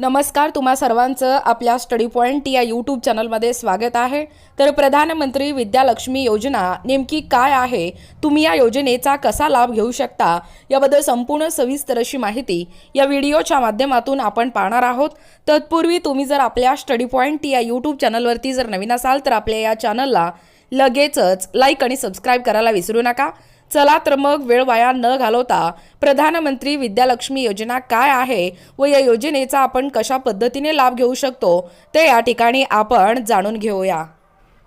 नमस्कार तुम्हा सर्वांचं आपल्या स्टडी पॉईंट या यूट्यूब चॅनलमध्ये स्वागत आहे. तर प्रधानमंत्री विद्यालक्ष्मी योजना नेमकी काय आहे? तुम्ही या योजनेचा कसा लाभ घेऊ शकता? याबद्दल संपूर्ण सविस्तर अशी माहिती या व्हिडिओच्या माध्यमातून आपण पाहणार आहोत. तत्पूर्वी तुम्ही जर आपल्या स्टडी पॉईंट या यूट्यूब चॅनलवरती जर नवीन असाल तर आपल्या या चॅनलला लगेचच लाईक आणि सबस्क्राईब करायला विसरू नका. चला तर मग वेळ वाया न घालवता प्रधानमंत्री विद्यालक्ष्मी योजना काय आहे व या योजनेचा आपण कशा पद्धतीने लाभ घेऊ शकतो ते या ठिकाणी आपण जाणून घेऊया.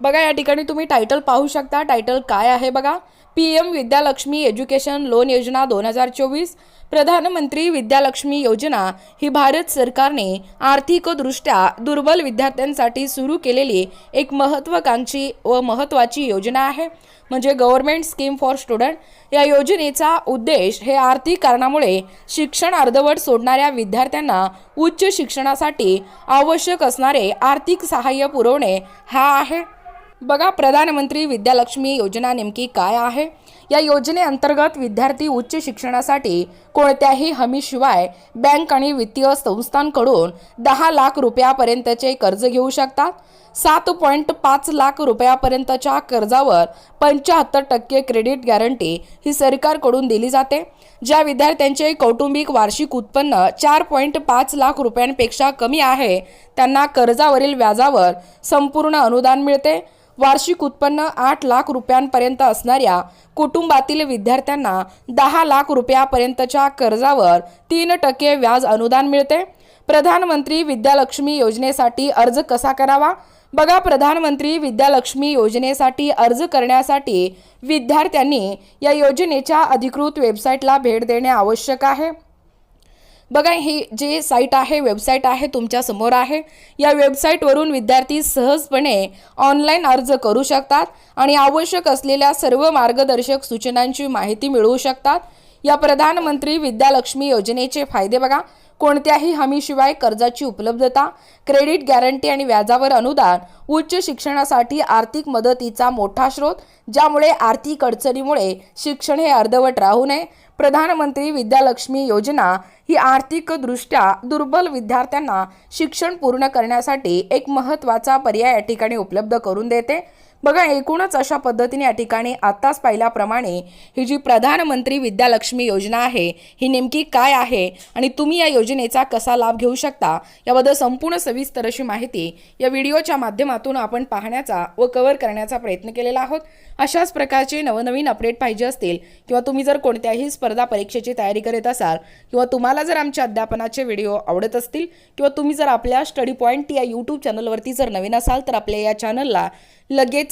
बघा या ठिकाणी तुम्ही टायटल पाहू शकता. टायटल काय आहे बघा? P M Vidyalakshmi education loan योजना दोन हजार चोवीस. प्रधानमंत्री विद्यालक्ष्मी योजना ही भारत सरकारने आर्थिकदृष्ट्या दुर्बल विद्यार्थ्यांसाठी सुरू केलेली एक महत्त्वाकांक्षी व महत्त्वाची योजना आहे. म्हणजे गव्हर्नमेंट स्कीम फॉर स्टुडंट. या योजनेचा उद्देश हे आर्थिक कारणामुळे शिक्षण अर्धवट सोडणाऱ्या विद्यार्थ्यांना उच्च शिक्षणासाठी आवश्यक असणारे आर्थिक सहाय्य पुरवणे हा आहे. बघा प्रधानमंत्री विद्यालक्ष्मी योजना नेमकी काय आहे? या योजनेअंतर्गत विद्यार्थी उच्च शिक्षणासाठी कोणत्याही हमीशिवाय बँक आणि वित्तीय संस्थांकडून दहा लाख रुपयापर्यंतचे कर्ज घेऊ शकतात. सात पॉईंट पाच लाख रुपयापर्यंतच्या कर्जावर पंच्याहत्तर टक्के क्रेडिट गॅरंटी ही सरकारकडून दिली जाते. ज्या विद्यार्थ्यांचे कौटुंबिक वार्षिक उत्पन्न चार पॉईंट पाच लाख रुपयांपेक्षा कमी आहे त्यांना कर्जावरील व्याजावर संपूर्ण अनुदान मिळते. वार्षिक उत्पन्न आठ लाख रुपयांपर्यंत असणाऱ्या कुटुंबातील विद्यार्थ्यांना दहा लाख रुपयापर्यंतच्या कर्जावर तीन टक्के व्याज अनुदान मिळते. प्रधानमंत्री विद्यालक्ष्मी योजनेसाठी अर्ज कसा करावा? बघा प्रधानमंत्री विद्यालक्ष्मी योजनेसाठी अर्ज करण्यासाठी विद्यार्थ्यांनी या योजनेच्या अधिकृत वेबसाईटला भेट देणे आवश्यक आहे. बघा ही जे साईट आहे वेबसाईट आहे तुमच्यासमोर आहे. या वेबसाईटवरून विद्यार्थी सहजपणे ऑनलाईन अर्ज करू शकतात आणि आवश्यक असलेल्या सर्व मार्गदर्शक सूचनांची माहिती मिळवू शकतात. या प्रधानमंत्री विद्यालक्ष्मी योजनेचे फायदे बघा. कोणत्याही हमीशिवाय कर्जाची उपलब्धता क्रेडिट गॅरंटी आणि व्याजावर अनुदान उच्च शिक्षणासाठी आर्थिक मदतीचा मोठा स्रोत ज्यामुळे आर्थिक अडचणीमुळे शिक्षण हे अर्धवट राहू नये. प्रधानमंत्री विद्यालक्ष्मी योजना ही आर्थिकदृष्ट्या दुर्बल विद्यार्थ्यांना शिक्षण पूर्ण करण्यासाठी एक महत्त्वाचा पर्याय या ठिकाणी उपलब्ध करून देते. बघा एकूणच अशा पद्धतीने या ठिकाणी आत्ताच पाहिल्याप्रमाणे ही जी प्रधानमंत्री विद्यालक्ष्मी योजना आहे ही नेमकी काय आहे आणि तुम्ही या योजनेचा कसा लाभ घेऊ शकता याबद्दल संपूर्ण सविस्तर अशी माहिती या व्हिडिओच्या माध्यमातून आपण पाहण्याचा व कव्हर करण्याचा प्रयत्न केलेला आहोत. अशाच प्रकारचे नवनवीन अपडेट पाहिजे असतील किंवा तुम्ही जर कोणत्याही स्पर्धा परीक्षेची तयारी करीत असाल किंवा तुम्हाला जर आमच्या अध्यापनाचे व्हिडिओ आवडत असतील किंवा तुम्ही जर आपल्या स्टडी पॉईंट या यूट्यूब चॅनलवरती जर नवीन असाल तर आपल्या या चॅनलला लगेच